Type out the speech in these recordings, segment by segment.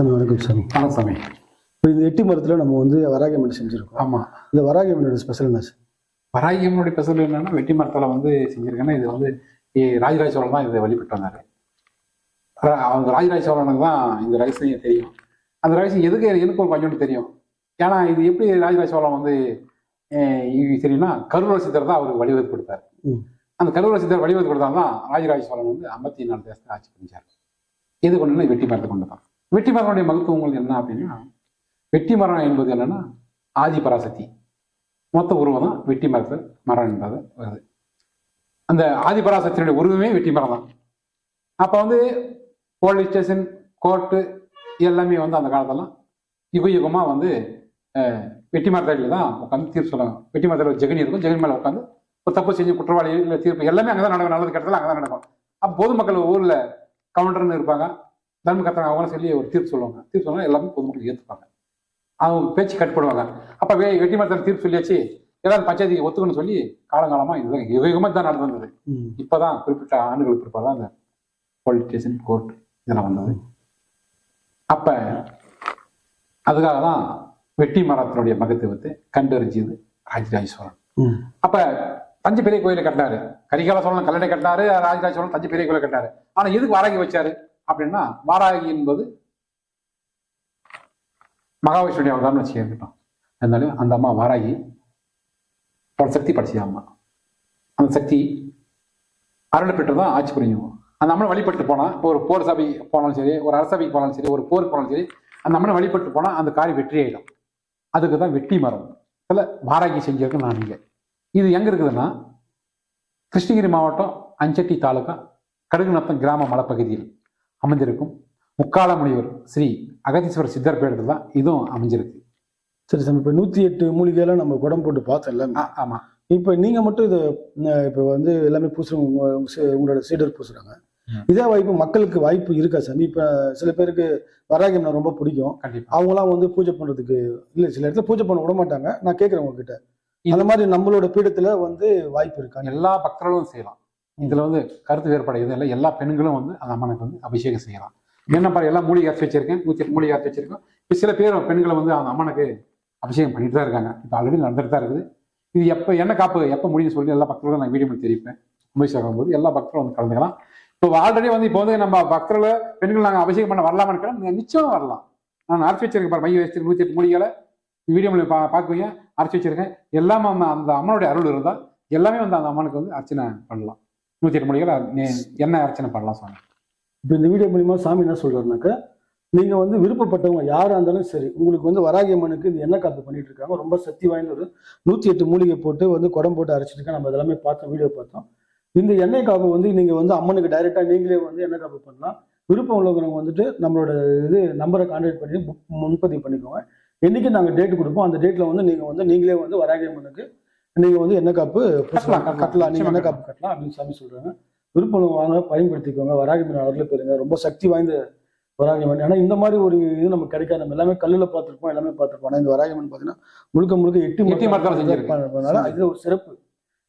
சாமி வணக்கம் சாமி வணக்கம் சாமி. இப்போ இந்த எட்டி மரத்தில் நம்ம வந்து வராகி அம்மன் செஞ்சுருக்கோம். ஆமாம் இந்த வராகி அம்மனோட ஸ்பெஷல் என்ன சார்? வராகியம்மனுடைய ஸ்பெஷல் என்னன்னா வெட்டி மரத்தில் வந்து செஞ்சிருக்கேன்னா இது வந்து ராஜராஜ சோழன் தான் இதை வழிபட்டு வந்தார். அவங்க ராஜராஜ சோழனுக்கு தான் இந்த ரகசியம் தெரியும். அந்த ரகசியம் எதுக்கு எனக்கு ஒரு கொஞ்சோண்டு தெரியும். ஏன்னா இது எப்படி ராஜராஜ சோழன் வந்து தெரியும்னா கருவூர சித்தர் தான் அவருக்கு வடிவத்து கொடுத்தாரு. அந்த கருவூர சித்தர் வடிவத்து கொடுத்தா தான் ராஜராஜ சோழன் வந்து ஐம்பத்தி நாலு தேசத்தை ஆட்சி பண்ணிச்சார் எது கொண்டுனா வெட்டி மரத்தை கொண்டு தான். வெட்டி மரனுடைய மகத்துவங்கள் என்ன அப்படின்னா வெட்டி மரம் என்பது என்னன்னா ஆதி பராசக்தி மொத்த உருவம் தான் வெட்டி மரத்து மரம் என்பது. வருது அந்த ஆதி பராசக்தியினுடைய உருவமே வெட்டி மரம் தான். அப்போ வந்து போலீஸ் ஸ்டேஷன் கோர்ட்டு எல்லாமே வந்து அந்த காலத்தெல்லாம் யுக யுகமாக வந்து வெட்டி மரத்தடியில் தான் உட்காந்து தீர்ப்பு சொல்லுவாங்க வெட்டி மரத்தில் ஜெகனி இருக்கும். ஜெகனி மேலே உட்காந்து ஒரு தப்பு செஞ்சு குற்றவாளி இல்லை தீர்ப்பு எல்லாமே அங்கே தான் நடக்கும். நல்லது கெட்டதில் அங்கே தான் நடக்கும். அப்போ பொதுமக்கள் ஊரில் கவுண்டர்னு இருப்பாங்க. தர்ம கத்துறாங்க அவங்களும் சொல்லி ஒரு தீர்ப்பு சொல்லுவாங்க. தீர்ப்பு சொன்னா எல்லாமே பொதுமக்கள் ஏற்றுப்பாங்க அவங்க பேச்சு கட்டுப்படுவாங்க. அப்போ வே வெட்டி மரத்தில் தீர்ப்பு சொல்லியாச்சு. எல்லாரும் பஞ்சாயத்துக்கு ஒத்துக்கணும்னு சொல்லி காலங்காலமாக இதுதான் யுக யுகமாக தான் நடந்து வந்தது ம். இப்போதான் குறிப்பிட்ட ஆண்டுகளுக்கு பிற்பாடு தான் அந்த போலீஸ் ஸ்டேஷன் கோர்ட் இதெல்லாம் வந்தது. அப்ப அதுக்காக தான் வெட்டி மரத்தினுடைய மகத்துவத்தை கண்டறிஞ்சது ராஜராஜ சோழன் ம். அப்ப தஞ்சை பெரிய கோயிலை கட்டினாரு. கரிகால சோழன் கல்லணை கட்டினாரு ராஜராஜ சோழன் தஞ்சை பெரிய கோயிலை கட்டினாரு. ஆனா எதுக்கு வாராகி வச்சாரு? அப்படின்னா வாராகி என்பது மகாவிஷ்ணுடைய அவதாரம் வச்சுக்கிட்டோம். அதனால அந்த அம்மா வாராகி ஒரு சக்தி படிச்சது அம்மா. அந்த சக்தி அருளை பெற்று தான் ஆட்சி புரியும். அந்த அம்மனை வழிபட்டு போனா இப்போ ஒரு போர் சபை போனாலும் சரி ஒரு அரசபைக்கு போனாலும் சரி ஒரு போருக்கு போனாலும் சரி அந்த அம்மனை வழிபட்டு போனா அந்த காரியம் வெற்றி ஆயிடும். அதுக்கு தான் வெட்டி மரம். இல்லை வாராகி செஞ்சிருக்கு நான் இங்கே இது எங்க இருக்குதுன்னா கிருஷ்ணகிரி மாவட்டம் அஞ்சட்டி தாலுக்கா கடுகுநத்தம் கிராம மலைப்பகுதியில். அமைந்திருக்கும். முக்கால முனிவர் ஸ்ரீ அகதீஸ்வரர் சித்தர் பீடத்தில் தான் இதுவும் அமைஞ்சிருக்கு. சரி சாமி இப்போ நூற்றி எட்டு மூலிகையெல்லாம் நம்ம குடம் போட்டு பார்த்தோம் எல்லாமே ஆ, ஆமா. இப்போ நீங்கள் மட்டும் இதை இப்போ வந்து எல்லாமே பூசுறவங்க உங்களோட சீடர் பூசுறாங்க. ம். இதே வாய்ப்பு மக்களுக்கு வாய்ப்பு இருக்கா சாமி? இப்போ சில பேருக்கு வராகி அம்மனை ரொம்ப பிடிக்கும். கண்டிப்பா. அவங்களாம் வந்து பூஜை பண்றதுக்கு இல்லை சில இடத்துல பூஜை பண்ண விட மாட்டாங்க. நான் கேட்குறேன் உங்ககிட்ட. அந்த மாதிரி நம்மளோட பீடத்துல வந்து வாய்ப்பு இருக்கா? எல்லா பக்தர்களும் செய்யலாம். இதில் வந்து கருத்து வேறுபாடு எதுவும் இல்லை. எல்லா பெண்களும் வந்து அந்த அம்மனுக்கு வந்து அபிஷேகம் செய்யலாம். என்னப்பா எல்லாம் மூலிகை அரைச்சி வச்சிருக்கேன் நூற்றி எட்டு மூலிகை அரைச்சி வச்சிருக்கோம். இப்போ சில பேர் பெண்களை வந்து அந்த அம்மனுக்கு அபிஷேகம் பண்ணிட்டு தான் இருக்காங்க. இப்போ ஆல்ரெடி நடந்துட்டு தான் இருக்குது. இது எப்போ என்ன காப்பு எப்போ முடியும்னு சொல்லி எல்லா பக்தர்களும் நான் வீடியோ பண்ணி தெரிவிப்பேன். அபிஷேகம் போது எல்லா பக்தர்களும் வந்து கலந்துக்கலாம். இப்போ ஆல்ரெடி வந்து இப்போ வந்து நம்ம பக்தர்களை பெண்கள் நாங்கள் அபிஷேகம் பண்ண வரலாமான்னு நீங்கள் நிச்சயம் வரலாம். நான் அரைச்சி வச்சிருக்கேன் பாரு மைய வச்சிருக்கேன் நூற்றி எட்டு மூலிகளை வீடியோ பா பார்க்குவீங்க அரைச்சி வச்சிருக்கேன். எல்லாமே அந்த அம்மனுடைய அருள் இருந்தால் எல்லாமே வந்து அந்த அம்மனுக்கு வந்து அர்ச்சனை பண்ணலாம். நூற்றி எட்டு மூலிகளை நே- என்ன அர்ச்சனை பண்ணலாம் சுவாமி இப்போ இந்த வீடியோ மூலியமா சாமி என்ன சொல்றாருனாக்கா நீங்க வந்து விருப்பப்பட்டவங்க யாரா இருந்தாலும் சரி உங்களுக்கு வந்து வராகி அம்மனுக்கு இந்த எண்ணெய் காப்பு பண்ணிட்டு இருக்காங்க. ரொம்ப சக்தி வாய்ந்த ஒரு நூத்தி எட்டு மூலிகை போட்டு வந்து குடம் போட்டு அரைச்சிட்டு இருக்காங்க நம்ம அதெல்லாமே பார்த்தோம் வீடியோ பார்த்தோம். இந்த எண்ணெய் காப்பு வந்து நீங்க வந்து அம்மனுக்கு டைரக்டா நீங்களே வந்து எண்ணெய் காப்பு பண்ணலாம். விருப்பம் உள்ளவங்க வந்துட்டு நம்மளோட இது நம்பரை கான்டாக்ட் பண்ணி புக் முன்பதிவு பண்ணிக்கோங்க. என்னைக்கு நாங்கள் டேட் கொடுப்போம் அந்த டேட்ல வந்து நீங்க வந்து நீங்களே வந்து வராகி அம்மனுக்கு நீங்க வந்து எண்ணெய் காப்பு கட்டலாம், கட்டலாம். கட்டலாம். நீங்க நிச்சயமா எண்ணெய் காப்பு கட்டலாம். அப்படின்னு சாமி சொல்றாங்க. விருப்பம் வாங்க பயன்படுத்திக்கோங்க. வராகி அம்மன் அருளை பெறுங்க ரொம்ப சக்தி வாய்ந்த வராகி அம்மன் ஏன்னா இந்த மாதிரி ஒரு இது நமக்கு கிடைக்காது. நம்ம எல்லாமே கல்லுல பார்த்திருப்போம். எல்லாமே பார்த்திருப்போம். ஆனா இந்த வராகி அம்மன் பார்த்தீங்கன்னா முழுக்க முழுக்க எட்டி எட்டி மரத்தால இது ஒரு சிறப்பு.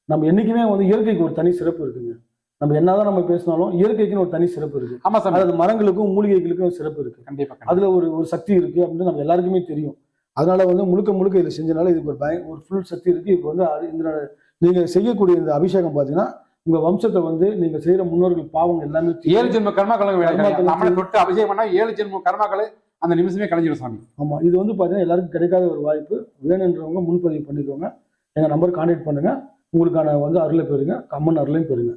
நம்ம என்னைக்குமே வந்து இயற்கைக்கு ஒரு தனி சிறப்பு இருக்குங்க. நம்ம என்னதான் நம்ம பேசினாலும் இயற்கைக்குன்னு ஒரு தனி சிறப்பு இருக்கு. ஆமா சாமி. அதாவது மரங்களுக்கும் மூலிகைகளுக்கும் சிறப்பு இருக்கு. கண்டிப்பா கண்டிப்பா. அதுல ஒரு ஒரு சக்தி இருக்கு அப்படின்னு நம்ம எல்லாருக்குமே தெரியும். அதனால வந்து முழுக்க முழுக்க இது செஞ்சனால இதுக்கு ஒரு பய ஒரு ஃபுல் சக்தி இருக்கு. இப்போ வந்து இந்த நீங்க செய்யக்கூடிய இந்த அபிஷேகம் பார்த்தீங்கன்னா உங்க வம்சத்தை வந்து நீங்க செய்யற முன்னோர்கள் பாவம் எல்லாமே. ஏழு ஜென்ம கர்மாக்களை நம்மளை தொட்டு அபிஷேகம் பண்ணா ஏழு ஜென்ம கர்மாக்களை அந்த நிமிஷமே கலைஞ்சிடும் சாமி. ஆமா இது வந்து பாத்தீங்கன்னா எல்லாருக்கும் கிடைக்காத ஒரு வாய்ப்பு. வேணுன்றவங்க முன்பதிவு பண்ணிக்கோங்க. எங்க நம்பர் கான்டாக்ட் பண்ணுங்க. உங்களுக்கான வந்து அருளை பெறுங்க. அம்மன் அருளையும் பெறுங்க.